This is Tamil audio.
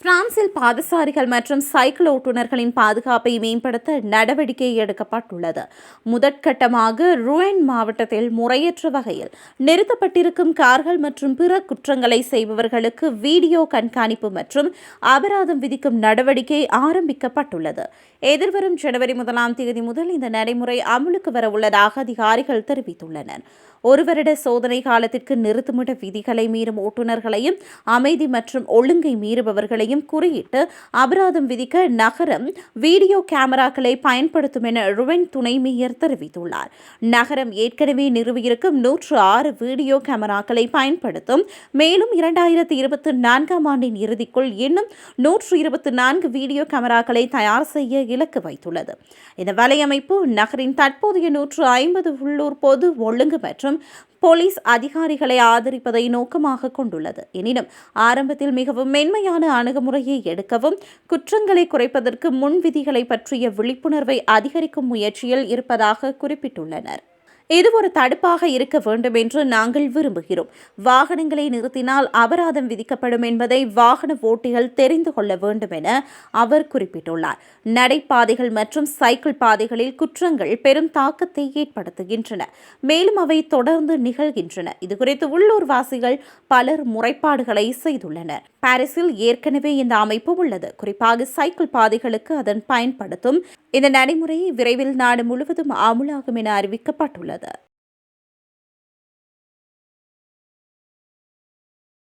பிரான்சில் பாதசாரிகள் மற்றும் சைக்கிள் ஓட்டுநர்களின் பாதுகாப்பை மேம்படுத்த நடவடிக்கை எடுக்கப்பட்டுள்ளது. முதற்கட்டமாக ருவென் மாவட்டத்தில் முறையற்ற வகையில் நிறுத்தப்பட்டிருக்கும் கார்கள் மற்றும் பிற குற்றங்களை செய்பவர்களுக்கு வீடியோ கண்காணிப்பு மற்றும் அபராதம் விதிக்கும் நடவடிக்கை ஆரம்பிக்கப்பட்டுள்ளது. எதிர்வரும் ஜனவரி முதலாம் தேதி முதல் இந்த நடைமுறை அமலுக்கு வரவுள்ளதாக அதிகாரிகள் தெரிவித்துள்ளனர். ஒரு வருட சோதனை காலத்திற்கு நிறுத்துமிட விதிகளை மீறும் ஓட்டுநர்களையும் அமைதி மற்றும் ஒழுங்கை மீறுபவர்களையும் குறியிட்டு அபராதம் விதிக்க நகரம் வீடியோ கேமராக்களை பயன்படுத்தும் என ருவென் துணை மேயர் தெரிவித்துள்ளார். நகரம் ஏற்கனவே நிறுவியிருக்கும் நூற்று ஆறு வீடியோ கேமராக்களை பயன்படுத்தும் மேலும் இரண்டாயிரத்தி இருபத்தி நான்காம் ஆண்டின் இறுதிக்குள் இன்னும் நூற்று இருபத்தி நான்கு வீடியோ கேமராக்களை தயார் செய்ய இலக்கு வைத்துள்ளது. இந்த வலையமைப்பு நகரின் தற்போதைய நூற்று ஐம்பது உள்ளூர் பொது ஒழுங்கு மற்றும் போலீஸ் அதிகாரிகளை ஆதரிப்பதை நோக்கமாக கொண்டுள்ளது. எனினும் ஆரம்பத்தில் மிகவும் மென்மையான அணுகுமுறையை எடுக்கவும் குற்றங்களை குறைப்பதற்கு முன் விதிகளை பற்றிய விழிப்புணர்வை அதிகரிக்கும் முயற்சியில் இருப்பதாக குறிப்பிட்டுள்ளனர். இது ஒரு தடுப்பாக இருக்க வேண்டும் என்று நாங்கள் விரும்புகிறோம். வாகனங்களை நிறுத்தினால் அபராதம் விதிக்கப்படும் என்பதை வாகன ஓட்டிகள் தெரிந்து கொள்ள வேண்டும் என அவர் குறிப்பிட்டுள்ளார். நடைபாதைகள் மற்றும் சைக்கிள் பாதைகளில் குற்றங்கள் பெரும் தாக்கத்தை ஏற்படுத்துகின்றன. மேலும் அவை தொடர்ந்து நிகழ்கின்றன. இதுகுறித்து உள்ளூர்வாசிகள் பலர் முறைப்பாடுகளை செய்துள்ளனர். பாரிஸில் ஏற்கனவே இந்த அமைப்பு உள்ளது. குறிப்பாக சைக்கிள் பாதைகளுக்கு அதன் பயன்படுத்தும் இந்த நடைமுறை விரைவில் நாடு முழுவதும் அமுலாகும் என அறிவிக்கப்பட்டுள்ளது.